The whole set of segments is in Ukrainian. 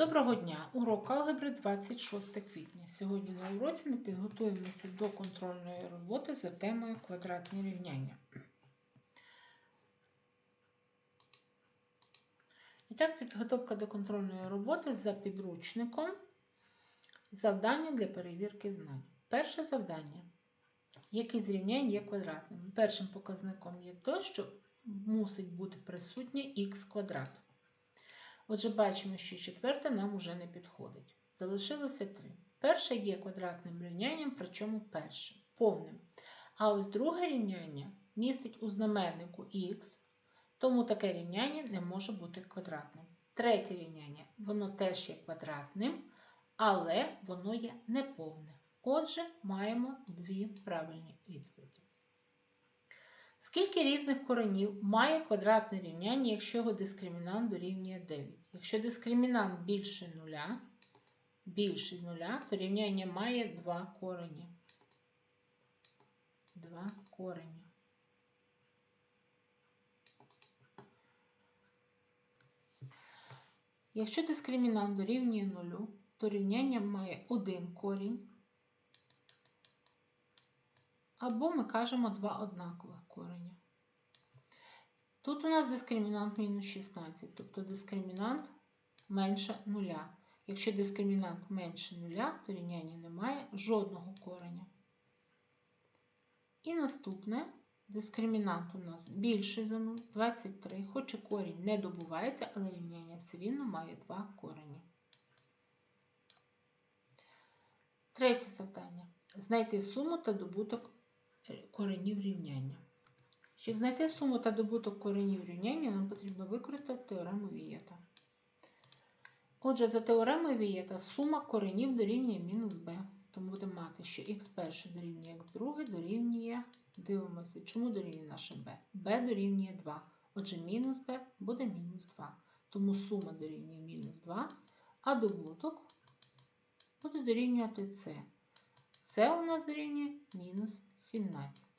Доброго дня! Урок алгебри 26 квітня. Сьогодні на уроці ми підготуємося до контрольної роботи за темою квадратні рівняння. І так, підготовка до контрольної роботи за підручником. Завдання для перевірки знань. Перше завдання. Які з рівнянь є квадратними? Першим показником є те, що мусить бути присутнє х квадрат. Отже, бачимо, що четверте нам уже не підходить. Залишилося три. Перше є квадратним рівнянням, причому перше повним. А ось друге рівняння містить у знаменнику х, тому таке рівняння не може бути квадратним. Третє рівняння, воно теж є квадратним, але воно є неповне. Отже, маємо дві правильні відповіді. Скільки різних коренів має квадратне рівняння, якщо його дискримінант дорівнює 9? Якщо дискримінант більше нуля, більше нуля, то рівняння має два корені. Два корені. Якщо дискримінант дорівнює нулю, то рівняння має один корінь. Або ми кажемо два однакових кореня. Тут у нас дискримінант мінус 16, тобто дискримінант менше нуля. Якщо дискримінант менше нуля, то рівняння не має жодного кореня. І наступне дискримінант у нас більший за 0, 23, хоч і корінь не добувається, але рівняння все рівно має два корені. Третє завдання. Знайти суму та добуток коренів рівняння. Щоб знайти суму та добуток коренів рівняння, нам потрібно використати теорему Вієта. Отже, за теоремою Вієта сума коренів дорівнює мінус b. Тому будемо мати, що х перше дорівнює х друге дорівнює, дивимося, чому дорівнює наше b? b дорівнює 2. Отже, мінус b буде мінус 2. Тому сума дорівнює мінус 2, а добуток буде дорівнювати c. Це у нас дорівнює мінус 17.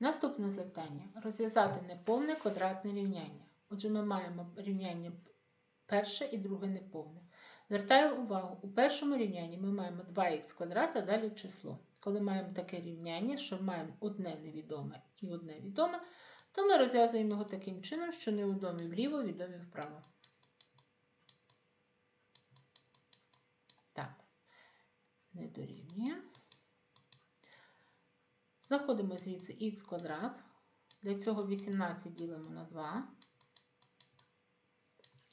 Наступне завдання розв'язати неповне квадратне рівняння. Отже, ми маємо рівняння перше і друге неповне. Звертаю увагу, у першому рівнянні ми маємо 2х квадрат, а далі число. Коли маємо таке рівняння, що маємо одне невідоме і одне відоме, то ми розв'язуємо його таким чином, що невідомі вліво, відомі вправо. Так, не дорівнює. Знаходимо звідси х квадрат. Для цього 18 ділимо на 2.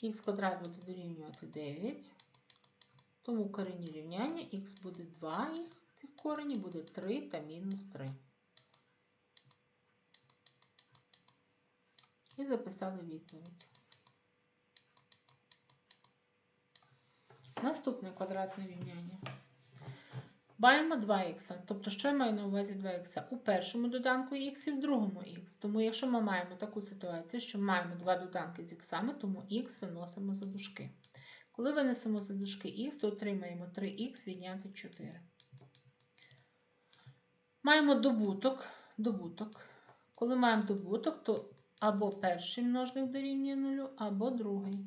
Х квадрат буде дорівнювати 9. Тому корені рівняння х буде 2 їх, цих корені буде 3 та мінус 3. І записали відповідь. Наступне квадратне рівняння. Маємо 2х. Тобто, що я маю на увазі 2х? У першому доданку х і в другому х. Тому, якщо ми маємо таку ситуацію, що маємо два доданки з х, тому х виносимо за дужки. Коли винесемо за дужки х, то отримаємо 3х відняти 4. Маємо добуток. добуток. Коли маємо добуток, то або перший множник дорівнює 0, або другий.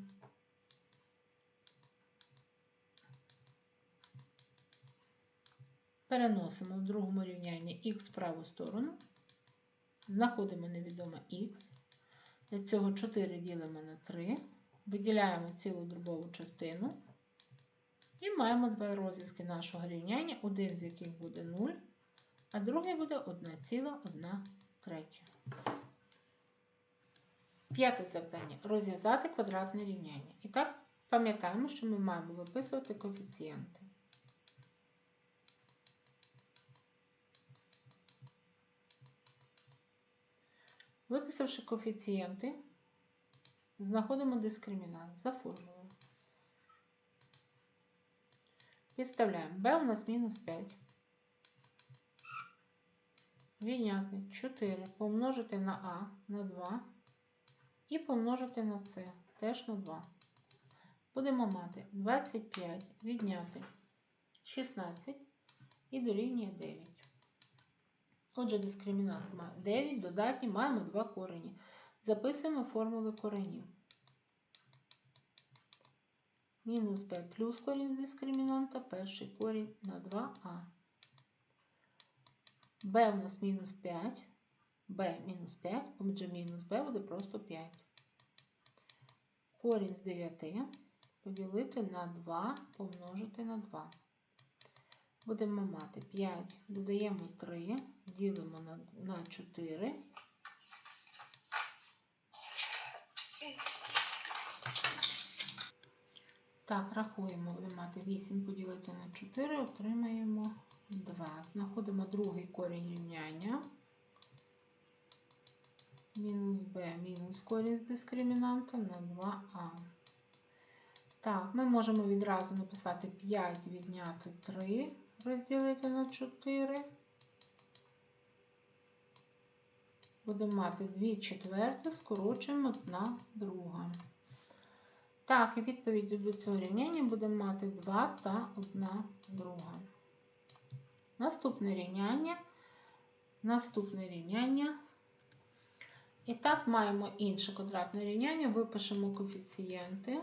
Переносимо в другому рівнянні х в праву сторону, знаходимо невідоме х. Для цього 4 ділимо на 3, виділяємо цілу дробову частину і маємо два розв'язки нашого рівняння, один з яких буде 0, а другий буде 1,1 третя. П'яте завдання розв'язати квадратне рівняння. І так, пам'ятаємо, що ми маємо виписувати коефіцієнти. Виписавши коефіцієнти, знаходимо дискримінант за формулою. Підставляємо b у нас мінус 5. Відняти 4 помножити на А на 2 і помножити на С теж на 2. Будемо мати 25 відняти 16 і дорівнює 9. Отже, дискримінант має 9, додатні маємо 2 корені. Записуємо формули коренів. мінус b плюс корінь з дискримінанта, перший корінь на 2а. b у нас мінус 5, b мінус 5, отже мінус b буде просто 5. Корінь з 9 поділити на 2 помножити на 2. Будемо мати 5, додаємо 3, ділимо на, на 4. Так, рахуємо, будемо мати 8 поділити на 4, отримаємо 2. Знаходимо другий корінь рівняння. Мінус b мінус корінь з дискримінанта на 2а. Так, ми можемо відразу написати 5 відняти 3, розділити на 4. Будемо мати 2 четвертих, скорочуємо на друга. Так, і відповідь до цього рівняння будемо мати 2 та 1 друга. Наступне рівняння. Наступне рівняння. І так, маємо інше квадратне рівняння, випишемо коефіцієнти.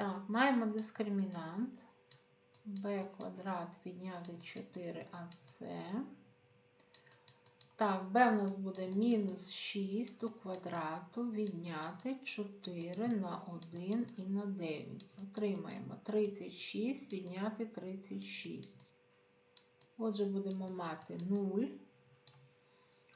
Так, маємо дискримінант b квадрат підняти 4ac. Так, b у нас буде мінус 6 у квадрату відняти 4 на 1 і на 9. Отримаємо 36 відняти 36. Отже, будемо мати 0.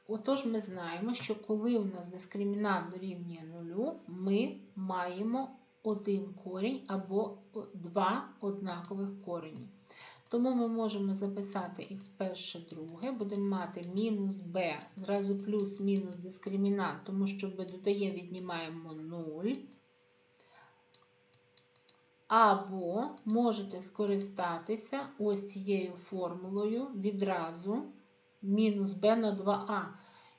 Отож, ми знаємо, що коли у нас дискримінант дорівнює 0, ми маємо один корінь або два однакових корені. Тому ми можемо записати х перше друге, будемо мати мінус b, зразу плюс мінус дискримінант, тому що b додає, віднімаємо 0. Або можете скористатися ось цією формулою відразу мінус b на 2а.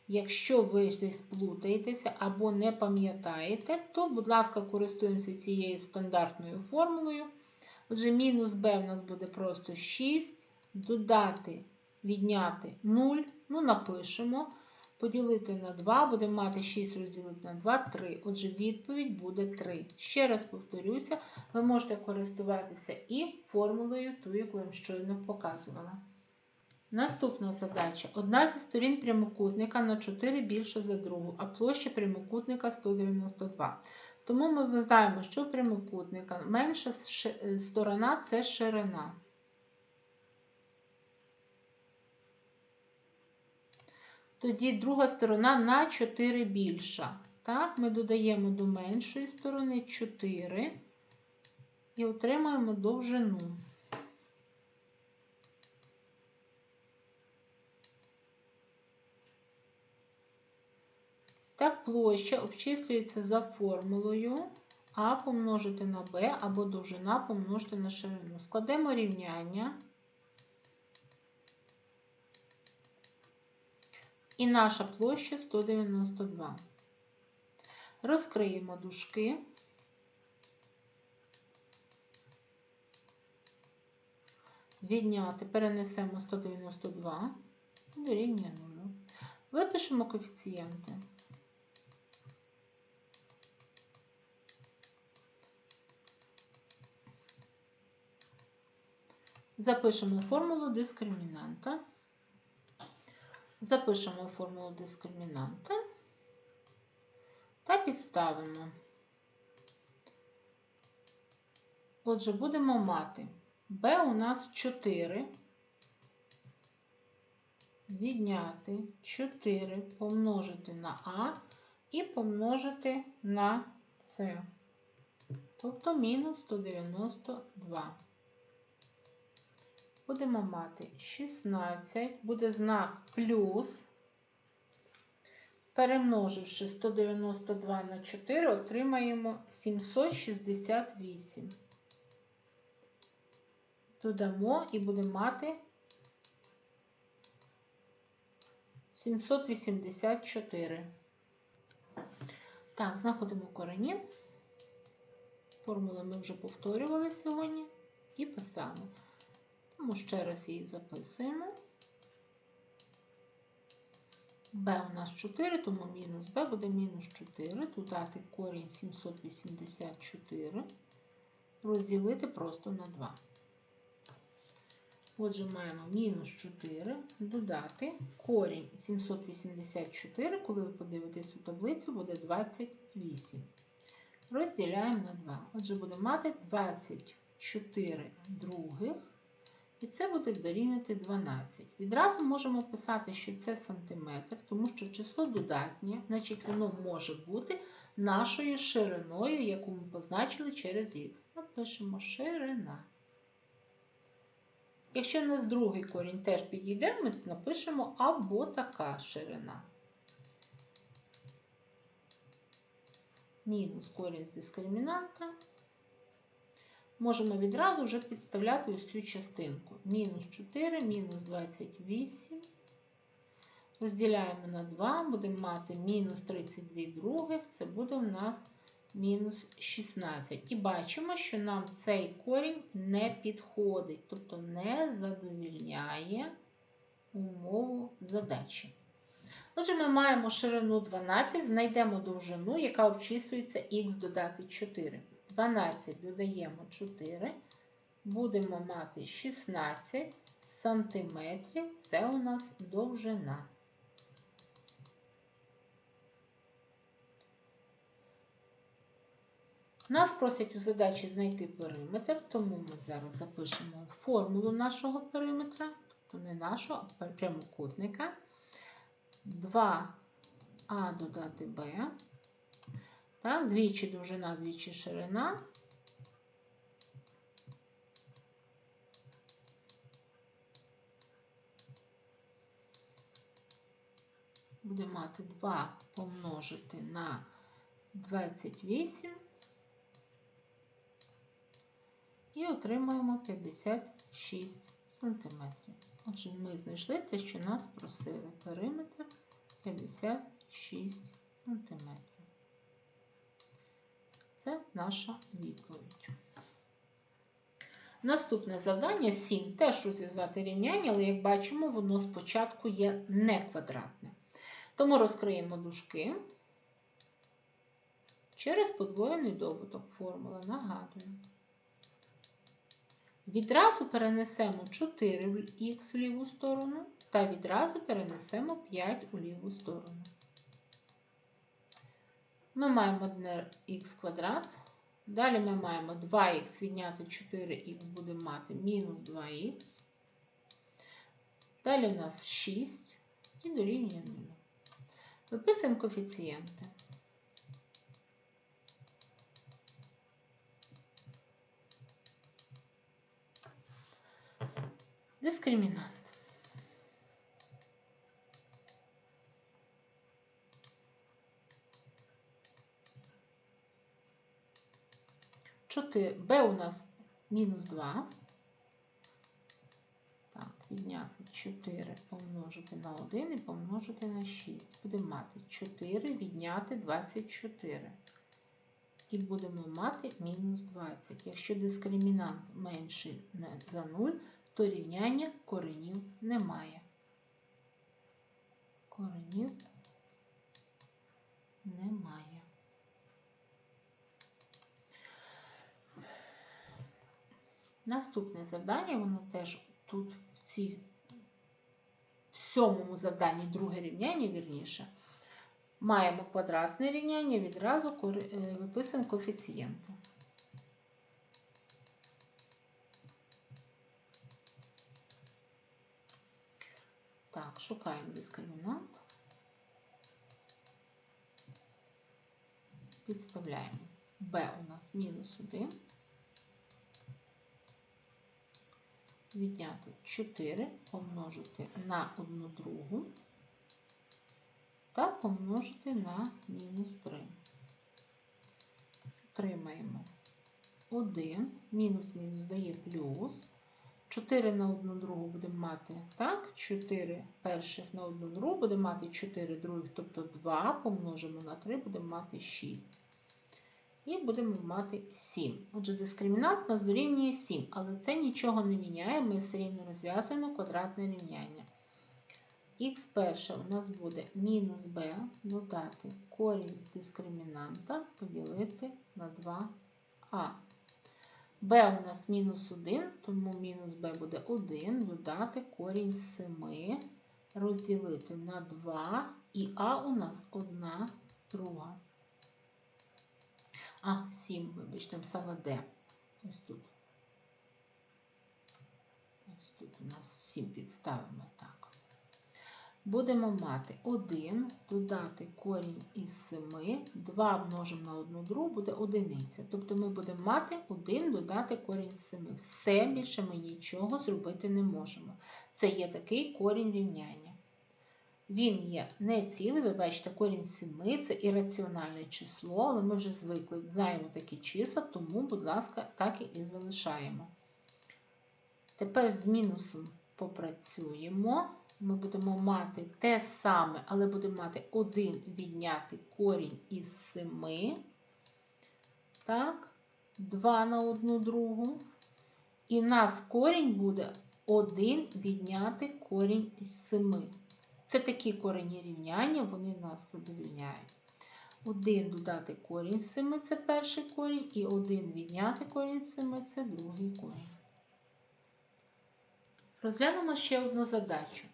Якщо ви десь плутаєтеся або не пам'ятаєте, то, будь ласка, користуємося цією стандартною формулою. Отже, мінус b в нас буде просто 6. Додати, відняти 0. Ну, напишемо. Поділити на 2, будемо мати 6 розділити на 2, 3. Отже, відповідь буде 3. Ще раз повторюся, ви можете користуватися і формулою, ту, яку я вам щойно показувала. Наступна задача. Одна зі сторін прямокутника на 4 більше за другу, а площа прямокутника 192. Тому ми знаємо, що у прямокутника менша сторона це ширина. Тоді друга сторона на 4 більша. Так, ми додаємо до меншої сторони 4 і отримаємо довжину. Так, площа обчислюється за формулою А помножити на Б або довжина помножити на ширину. Складемо рівняння. І наша площа 192. Розкриємо дужки. Відняти, перенесемо 192 дорівнює 0. Випишемо коефіцієнти. Запишемо формулу дискримінанта. Запишемо формулу дискримінанта та підставимо. Отже, будемо мати b у нас 4, відняти 4 помножити на А і помножити на С. Тобто мінус 192 будемо мати 16, буде знак плюс. Перемноживши 192 на 4, отримаємо 768. Додамо і будемо мати 784. Так, знаходимо корені. Формули ми вже повторювали сьогодні і писали. Тому ще раз її записуємо. b у нас 4, тому мінус b буде мінус 4. Додати корінь 784. Розділити просто на 2. Отже, маємо мінус 4, додати корінь 784, коли ви подивитесь у таблицю, буде 28. Розділяємо на 2. Отже, будемо мати 24 других. І це буде дорівнювати 12. Відразу можемо писати, що це сантиметр, тому що число додатнє, значить воно може бути нашою шириною, яку ми позначили через х. Напишемо ширина. Якщо в нас другий корінь теж підійде, ми напишемо або така ширина. Мінус корінь з дискримінанта. Можемо відразу вже підставляти ось цю частинку. Мінус 4, мінус 28. Розділяємо на 2, будемо мати мінус 32 других, це буде у нас мінус 16. І бачимо, що нам цей корінь не підходить, тобто не задовільняє умову задачі. Отже, ми маємо ширину 12, знайдемо довжину, яка обчислюється х додати 4. 12 додаємо 4, будемо мати 16 сантиметрів. Це у нас довжина. Нас просять у задачі знайти периметр, тому ми зараз запишемо формулу нашого периметра, тобто не нашого, а прямокутника. 2а додати b. Так, двічі довжина, двічі ширина. Буде мати 2 помножити на 28 і отримаємо 56 сантиметрів. Отже, ми знайшли те, що нас просили. Периметр 56 сантиметрів. Це наша відповідь. Наступне завдання 7. Теж розв'язати рівняння, але, як бачимо, воно спочатку є не квадратне. Тому розкриємо дужки через подвоєний добуток формули. Нагадую. Відразу перенесемо 4х в ліву сторону та відразу перенесемо 5 у ліву сторону. Ми маємо 1х квадрат. Далі ми маємо 2х відняти 4х, будемо мати мінус 2х. Далі в нас 6 і дорівнює 0. Виписуємо коефіцієнти. Дискримінант. 4, b у нас мінус 2. Так, відняти 4 помножити на 1 і помножити на 6. Будемо мати 4 відняти 24. І будемо мати мінус 20. Якщо дискримінант менший за 0, то рівняння коренів немає. Коренів немає. Наступне завдання, воно теж тут в цій в сьомому завданні друге рівняння, вірніше. Маємо квадратне рівняння, відразу е, виписуємо коефіцієнти. Так, шукаємо дискримінант. Підставляємо b у нас мінус 1. Відняти 4 помножити на 1 другу та помножити на мінус 3. Отримаємо 1, мінус мінус дає плюс. 4 на 1 другу будемо мати так, 4 перших на 1 другу будемо мати 4 других, тобто 2 помножимо на 3, будемо мати 6 і будемо мати 7. Отже, дискримінант нас дорівнює 7, але це нічого не міняє, ми все рівно розв'язуємо квадратне рівняння. х перше у нас буде мінус b додати корінь з дискримінанта поділити на 2а. b у нас мінус 1, тому мінус b буде 1, додати корінь з 7, розділити на 2, і а у нас 1 друга. А, 7, вибачте, написала d. Ось тут. Ось тут у нас 7 підставимо так. Будемо мати 1, додати корінь із 7, 2 множимо на 1 другу, буде одиниця. Тобто ми будемо мати 1 додати корінь з 7. Все більше ми нічого зробити не можемо. Це є такий корінь рівняння. Він є не цілий, ви бачите, корінь 7 це ірраціональне число, але ми вже звикли, знаємо такі числа, тому, будь ласка, так і залишаємо. Тепер з мінусом попрацюємо. Ми будемо мати те саме, але будемо мати 1 відняти корінь із 7. Так, 2 на 1 другу. І в нас корінь буде 1 відняти корінь із 7. Це такі корені рівняння, вони нас задовільняють. 1 додати корінь з 7 це перший корінь, і 1 відняти корінь з 7 це другий корінь. Розглянемо ще одну задачу.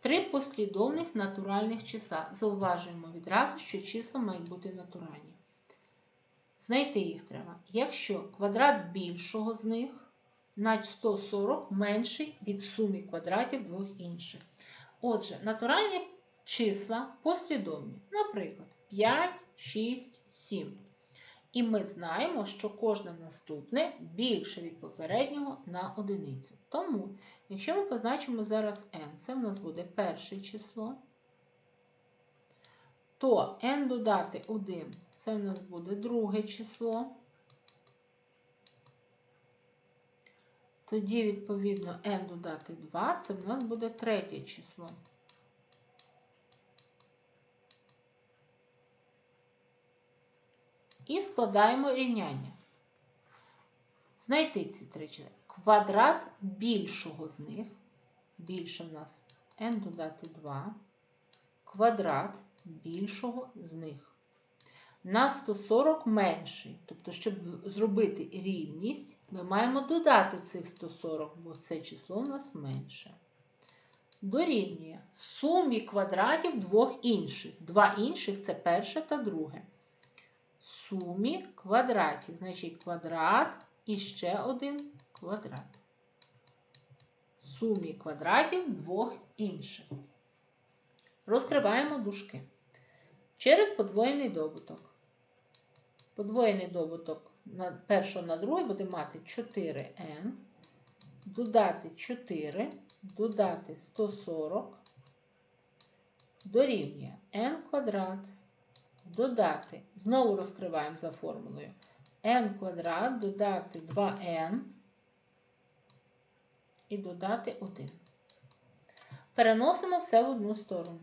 Три послідовних натуральних числа. Зауважуємо відразу, що числа мають бути натуральні. Знайти їх треба. Якщо квадрат більшого з них на 140 менший від суми квадратів двох інших. Отже, натуральні числа послідовні. Наприклад, 5, 6, 7. І ми знаємо, що кожне наступне більше від попереднього на одиницю. Тому, якщо ми позначимо зараз n, це в нас буде перше число, то n додати 1 це в нас буде друге число. Тоді, відповідно, n додати 2 це в нас буде третє число. І складаємо рівняння. Знайти ці три числа. Квадрат більшого з них. Більше в нас n додати 2. Квадрат більшого з них. На 140 менший. Тобто, щоб зробити рівність, ми маємо додати цих 140, бо це число у нас менше. Дорівнює сумі квадратів двох інших. Два інших це перше та друге сумі квадратів. Значить, квадрат і ще один квадрат. Сумі квадратів двох інших. Розкриваємо дужки. Через подвоєний добуток. Подвоєний добуток на першого на другий буде мати 4n, додати 4, додати 140, дорівнює n квадрат додати, знову розкриваємо за формулою n квадрат, додати 2n і додати 1. Переносимо все в одну сторону.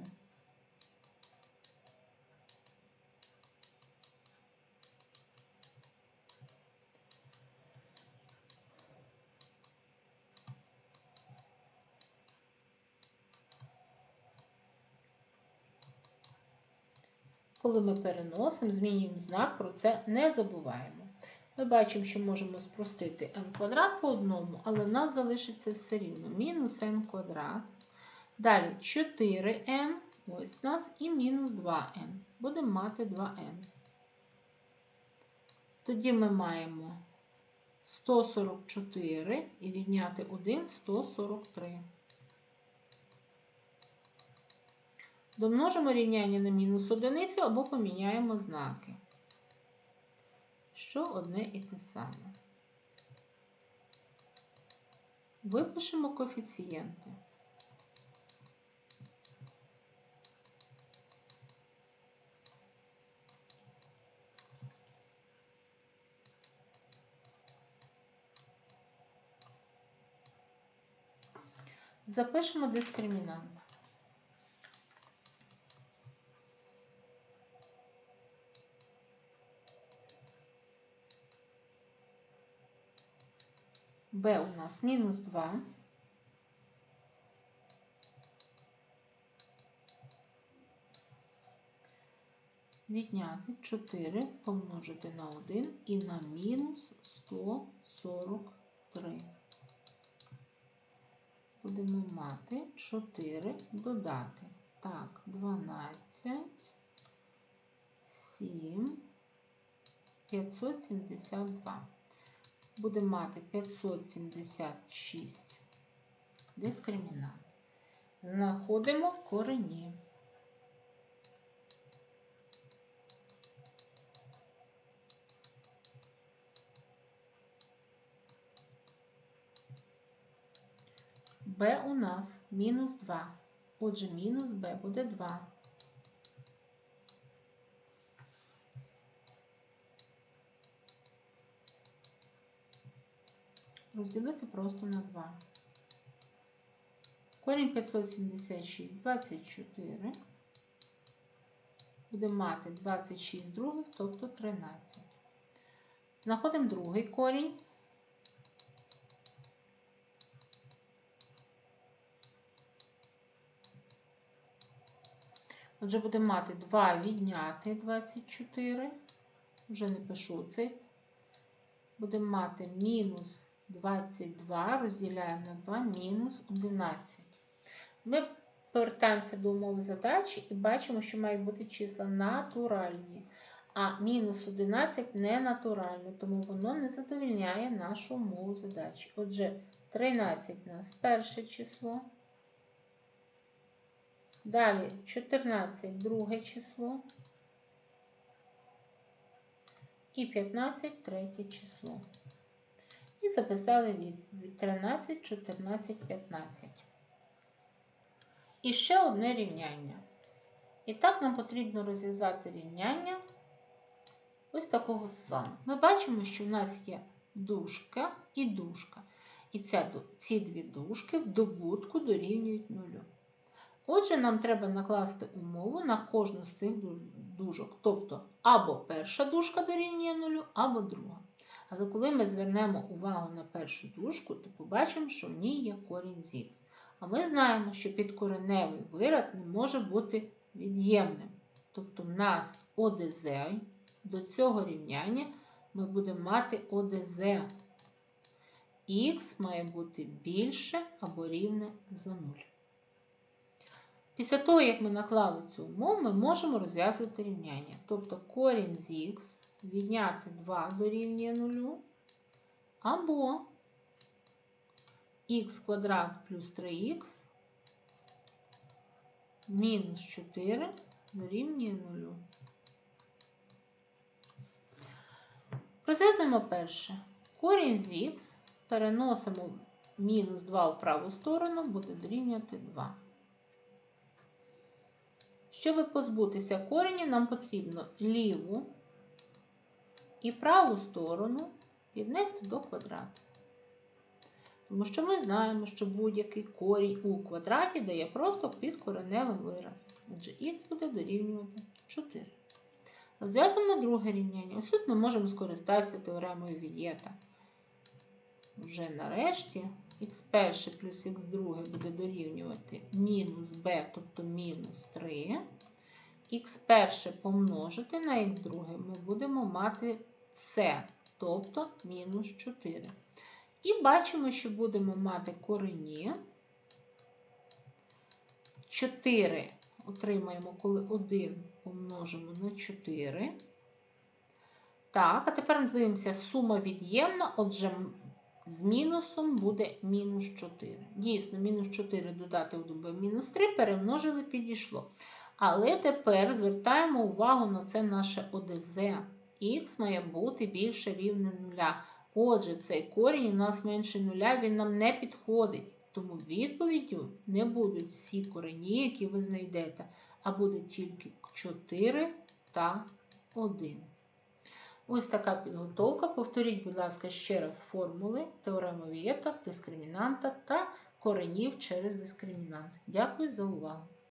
Коли ми переносимо, змінюємо знак, про це не забуваємо. Ми бачимо, що можемо спростити n квадрат по одному, але в нас залишиться все рівно. Мінус n квадрат. Далі 4n, ось у нас, і мінус 2n. Будемо мати 2n. Тоді ми маємо 144 і відняти 1 143. Домножимо рівняння на мінус одиницю або поміняємо знаки. Що одне і те саме. Випишемо коефіцієнти. Запишемо дискримінант. b у нас мінус 2. Відняти 4 помножити на 1 і на мінус 143. Будемо мати 4 додати. Так, 12, 7, 572. Будемо мати 576 дискримінант. Знаходимо корені. b у нас мінус 2. Отже, мінус b буде 2. Розділити просто на 2. Корінь 576, 24. Будемо мати 26 других, тобто 13. Знаходимо другий корінь. Отже, будемо мати 2 відняти 24. Вже не пишу цей. Будемо мати мінус 22, розділяємо на 2, мінус 11. Ми повертаємося до умови задачі і бачимо, що мають бути числа натуральні. А мінус 11 не натуральне, тому воно не задовільняє нашу умову задачі. Отже, 13 у нас перше число. Далі 14 друге число. І 15 третє число. І записали відповідь 13, 14, 15. І ще одне рівняння. І так нам потрібно розв'язати рівняння ось такого плану. Ми бачимо, що в нас є дужка і дужка. І ця, ці дві дужки в добутку дорівнюють нулю. Отже, нам треба накласти умову на кожну з цих дужок. Тобто, або перша дужка дорівнює нулю, або друга. Але коли ми звернемо увагу на першу дужку, то побачимо, що в ній є корінь з. А ми знаємо, що підкореневий вираз не може бути від'ємним. Тобто в нас ОДЗ, до цього рівняння ми будемо мати ОДЗ. Х має бути більше або рівне за 0. Після того, як ми наклали цю умову, ми можемо розв'язувати рівняння. Тобто корінь з х відняти 2 дорівнює 0, або х квадрат плюс 3х мінус 4 дорівнює 0. Розв'язуємо перше. Корінь з х переносимо мінус 2 в праву сторону, буде дорівнювати 2. Щоб позбутися корені, нам потрібно ліву і праву сторону піднести до квадрату. Тому що ми знаємо, що будь-який корінь у квадраті дає просто підкореневий вираз. Отже, х буде дорівнювати 4. Розв'язуємо друге рівняння. Ось тут ми можемо скористатися теоремою Вієта. Вже нарешті х1 плюс х2 буде дорівнювати мінус b, тобто мінус 3. Х1 помножити на х2 ми будемо мати c, тобто мінус 4. І бачимо, що будемо мати корені. 4 отримаємо, коли 1 помножимо на 4. Так, а тепер дивимося, сума від'ємна, отже, з мінусом буде мінус 4. Дійсно, мінус 4 додати в дубе мінус 3, перемножили, підійшло. Але тепер звертаємо увагу на це наше ОДЗ. Х має бути більше рівне нуля. Отже, цей корінь у нас менше нуля, він нам не підходить. Тому відповіддю не будуть всі корені, які ви знайдете, а буде тільки 4 та 1. Ось така підготовка. Повторіть, будь ласка, ще раз формули теорему Вієта, дискримінанта та коренів через дискримінант. Дякую за увагу!